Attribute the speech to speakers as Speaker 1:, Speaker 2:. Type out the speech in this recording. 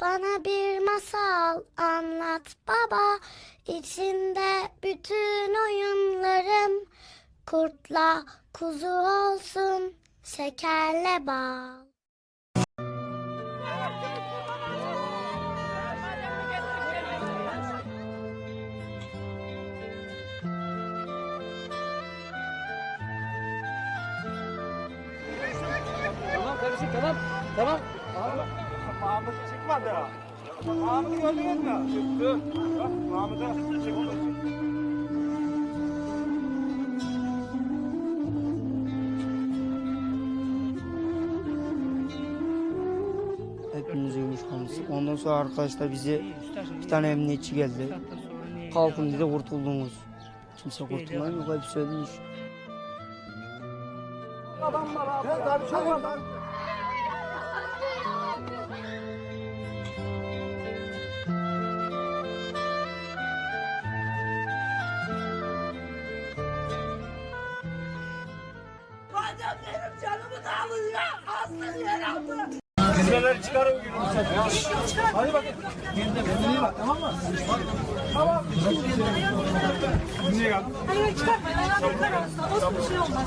Speaker 1: Bana bir masal anlat baba. İçinde bütün oyunlarım. Kurtla kuzu olsun, şekerle bal.
Speaker 2: Tamam kardeşim tamam. Tamam.
Speaker 3: Mahmut çıkmadı. Mahmut'u gördünüz mü? Çıktı. Bak Mahmut'a çıkmadı.
Speaker 4: Hepimiz uyumuşuz. Ondan sonra arkadaşlar bize bir tane emniyetçi geldi. Kalkın dedi kurtuldunuz. Kimse kurtulmadı yok hepsi ölmüş.
Speaker 3: Gel kardeşim.
Speaker 5: Madem benim canımı da alın ya. Aslı yer aldı.
Speaker 3: Dizmeleri çıkarın gülüm sen. Hadi bakayım. Kendine bak tamam mı? Tamam. Niye geldin?
Speaker 5: Hayır yıkar aslında. Olsun bir şey olmaz.